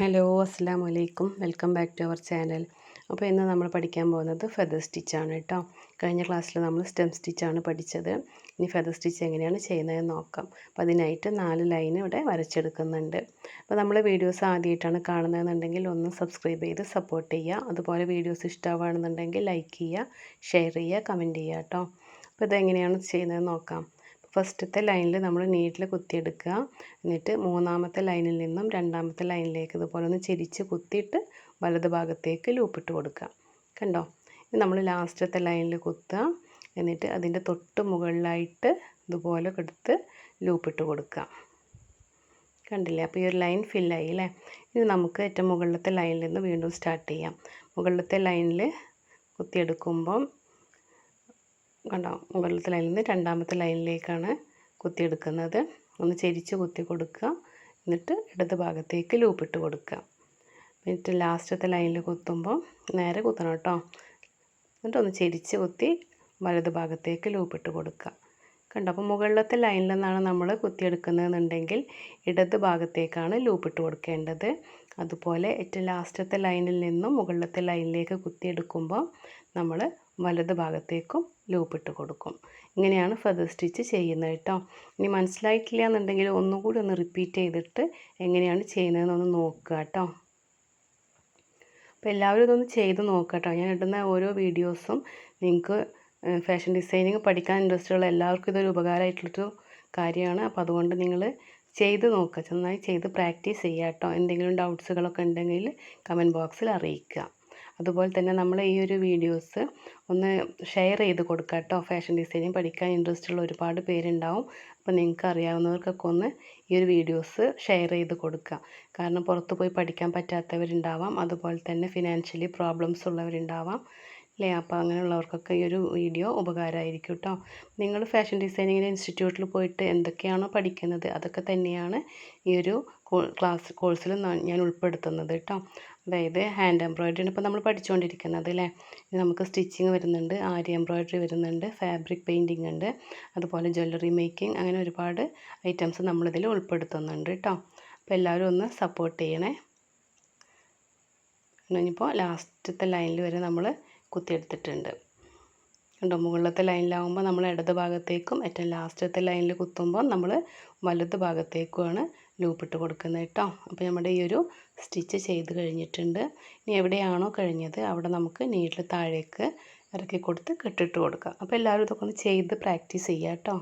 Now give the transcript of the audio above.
Hello അസ്സാം വലൈക്കും welcome back to our channel. അപ്പോൾ ഇന്ന് നമ്മൾ പഠിക്കാൻ പോകുന്നത് ഫെദർ സ്റ്റിച്ചാണ് കേട്ടോ. കഴിഞ്ഞ ക്ലാസ്സിൽ നമ്മൾ സ്റ്റെം സ്റ്റിച്ചാണ് പഠിച്ചത്. ഇനി ഫെദർ സ്റ്റിച്ച് എങ്ങനെയാണ് ചെയ്യുന്നതെന്ന് നോക്കാം. അപ്പോൾ അതിനായിട്ട് നാല് ലൈൻ ഇവിടെ വരച്ചെടുക്കുന്നുണ്ട്. അപ്പോൾ നമ്മൾ വീഡിയോസ് ആദ്യമായിട്ടാണ് കാണുന്നതെന്നുണ്ടെങ്കിൽ ഒന്ന് സബ്സ്ക്രൈബ് ചെയ്ത് സപ്പോർട്ട് ചെയ്യുക. അതുപോലെ വീഡിയോസ് ഇഷ്ടമാണെന്നുണ്ടെങ്കിൽ ലൈക്ക് ചെയ്യുക ഷെയർ ചെയ്യുക കമന്റ് ചെയ്യുക കേട്ടോ. അപ്പോൾ ഇതെങ്ങനെയാണ് ചെയ്യുന്നതെന്ന് നോക്കാം. ഫസ്റ്റത്തെ ലൈനിൽ നമ്മൾ നീഡിൽ കുത്തിയെടുക്കുക. എന്നിട്ട് മൂന്നാമത്തെ ലൈനിൽ നിന്നും രണ്ടാമത്തെ ലൈനിലേക്ക് ഇതുപോലെ ഒന്ന് ചെരിച്ച് കുത്തിയിട്ട് വലത് ഭാഗത്തേക്ക് ലൂപ്പിട്ട് കൊടുക്കുക. കണ്ടോ? ഇനി നമ്മൾ ലാസ്റ്റത്തെ ലൈനിൽ കുത്തുക. എന്നിട്ട് അതിന്റെ തൊട്ട് മുകളിലായിട്ട് ഇതുപോലെ കൊടുത്ത് ലൂപ്പിട്ട് കൊടുക്കുക. കണ്ടില്ലേ? അപ്പോൾ ഈ ഒരു ലൈൻ ഫില്ലായി അല്ലേ? ഇനി നമുക്ക് ഏറ്റവും മുകളിലത്തെ ലൈനിൽ നിന്ന് വീണ്ടും സ്റ്റാർട്ട് ചെയ്യാം. മുകളിലത്തെ ലൈനിൽ കുത്തിയെടുക്കുമ്പം കണ്ടോ? മുകളിലത്തെ ലൈനിൽ നിന്ന് രണ്ടാമത്തെ ലൈനിലേക്കാണ് കുത്തിയെടുക്കുന്നത്. ഒന്ന് ചെരിച്ച് കുത്തി കൊടുക്കുക. എന്നിട്ട് ഇടത് ഭാഗത്തേക്ക് ലൂപ്പിട്ട് കൊടുക്കുക. എന്നിട്ട് ലാസ്റ്റത്തെ ലൈനിൽ കുത്തുമ്പോൾ നേരെ കുത്തണം കേട്ടോ. എന്നിട്ട് ഒന്ന് ചെരിച്ച് കുത്തി വലത് ഭാഗത്തേക്ക് ലൂപ്പിട്ട് കൊടുക്കുക. കണ്ടോ? അപ്പോൾ മുകളിലത്തെ ലൈനിൽ നിന്നാണ് നമ്മൾ കുത്തിയെടുക്കുന്നതെന്നുണ്ടെങ്കിൽ ഇടത് ഭാഗത്തേക്കാണ് ലൂപ്പിട്ട് കൊടുക്കേണ്ടത്. അതുപോലെ ഏറ്റവും ലാസ്റ്റത്തെ ലൈനിൽ നിന്നും മുകളിലത്തെ ലൈനിലേക്ക് കുത്തിയെടുക്കുമ്പോൾ നമ്മൾ വലത് ഭാഗത്തേക്കും ലൂപ്പിട്ട് കൊടുക്കും. ഇങ്ങനെയാണ് ഫെദർ സ്റ്റിച്ച് ചെയ്യുന്നത് കേട്ടോ ഇനി മനസ്സിലായിട്ടില്ല എന്നുണ്ടെങ്കിൽ ഒന്നുകൂടി ഒന്ന് റിപ്പീറ്റ് ചെയ്തിട്ട് എങ്ങനെയാണ് ചെയ്യുന്നതെന്നൊന്ന് നോക്കുക കേട്ടോ അപ്പോൾ എല്ലാവരും ഇതൊന്ന് ചെയ്ത് നോക്കുക കേട്ടോ ഞാൻ ഇടുന്ന ഓരോ വീഡിയോസും നിങ്ങൾക്ക് ഫാഷൻ ഡിസൈനിങ് പഠിക്കാൻ ഇൻട്രസ്റ്റ് ഉള്ള എല്ലാവർക്കും ഇതൊരു ഉപകാരമായിട്ടുള്ളൊരു കാര്യമാണ്. അപ്പോൾ അതുകൊണ്ട് നിങ്ങൾ ചെയ്ത് നോക്കുക. നന്നായി ചെയ്ത് പ്രാക്ടീസ് ചെയ്യുക കേട്ടോ എന്തെങ്കിലും ഡൗട്ട്സുകളൊക്കെ ഉണ്ടെങ്കിൽ കമന്റ് ബോക്സിൽ അറിയിക്കുക. അതുപോലെ തന്നെ നമ്മൾ ഈ ഒരു വീഡിയോസ് ഒന്ന് ഷെയർ ചെയ്ത് കൊടുക്കുക കേട്ടോ ഫാഷൻ ഡിസൈനിങ് പഠിക്കാൻ ഇൻട്രസ്റ്റ് ഉള്ള ഒരുപാട് പേരുണ്ടാവും. അപ്പോൾ നിങ്ങൾക്ക് അറിയാവുന്നവർക്കൊക്കെ ഒന്ന് ഈ ഒരു വീഡിയോസ് ഷെയർ ചെയ്ത് കൊടുക്കുക കാരണം പുറത്ത് പോയി പഠിക്കാൻ പറ്റാത്തവരുണ്ടാവാം. അതുപോലെ തന്നെ ഫിനാൻഷ്യലി പ്രോബ്ലംസ് ഉള്ളവരുണ്ടാവാം. അല്ലേ? അപ്പോൾ അങ്ങനെയുള്ളവർക്കൊക്കെ ഈ ഒരു വീഡിയോ ഉപകാരമായിരിക്കും കേട്ടോ നിങ്ങൾ ഫാഷൻ ഡിസൈനിങ്ങിന്റെ ഇൻസ്റ്റിറ്റ്യൂട്ടിൽ പോയിട്ട് എന്തൊക്കെയാണോ പഠിക്കുന്നത് അതൊക്കെ തന്നെയാണ് ഈ ഒരു ക്ലാസ് കോഴ്സിൽ ഞാൻ ഉൾപ്പെടുത്തുന്നത് കേട്ടോ അതായത് ഹാൻഡ് എംബ്രോയിഡറിയാണ് ഇപ്പോൾ നമ്മൾ പഠിച്ചുകൊണ്ടിരിക്കുന്നത് അല്ലേ? നമുക്ക് സ്റ്റിച്ചിങ് വരുന്നുണ്ട് ആരി എംബ്രോയിഡറി വരുന്നുണ്ട് ഫാബ്രിക് പെയിന്റിങ് ഉണ്ട് അതുപോലെ ജ്വല്ലറി മേക്കിംഗ് അങ്ങനെ ഒരുപാട് ഐറ്റംസ് നമ്മളിതിൽ ഉൾപ്പെടുത്തുന്നുണ്ട് കേട്ടോ അപ്പോൾ എല്ലാവരും ഒന്ന് സപ്പോർട്ട് ചെയ്യണേ. ഇനിയിപ്പോൾ ലാസ്റ്റത്തെ ലൈനിൽ വരെ നമ്മൾ കുത്തിയെടുത്തിട്ടുണ്ട്. കണ്ടോ മുകളിലത്തെ ലൈനിലാവുമ്പോൾ നമ്മൾ ഇടത് ഭാഗത്തേക്കും ഏറ്റവും ലാസ്റ്റത്തെ ലൈനിൽ കുത്തുമ്പോൾ നമ്മൾ വലത് ഭാഗത്തേക്കുമാണ് ലൂപ്പിട്ട് കൊടുക്കുന്നത് കേട്ടോ. അപ്പോൾ നമ്മുടെ ഈ ഒരു സ്റ്റിച്ച് ചെയ്ത് കഴിഞ്ഞിട്ടുണ്ട്. ഇനി എവിടെയാണോ കഴിഞ്ഞത് അവിടെ നമുക്ക് നീഡിൽ താഴേക്ക് ഇറക്കി കൊടുത്ത് കെട്ടിട്ട് കൊടുക്കാം. അപ്പോൾ എല്ലാവരും ഇതൊക്കെ ഒന്ന് ചെയ്ത് പ്രാക്ടീസ് ചെയ്യാം കേട്ടോ.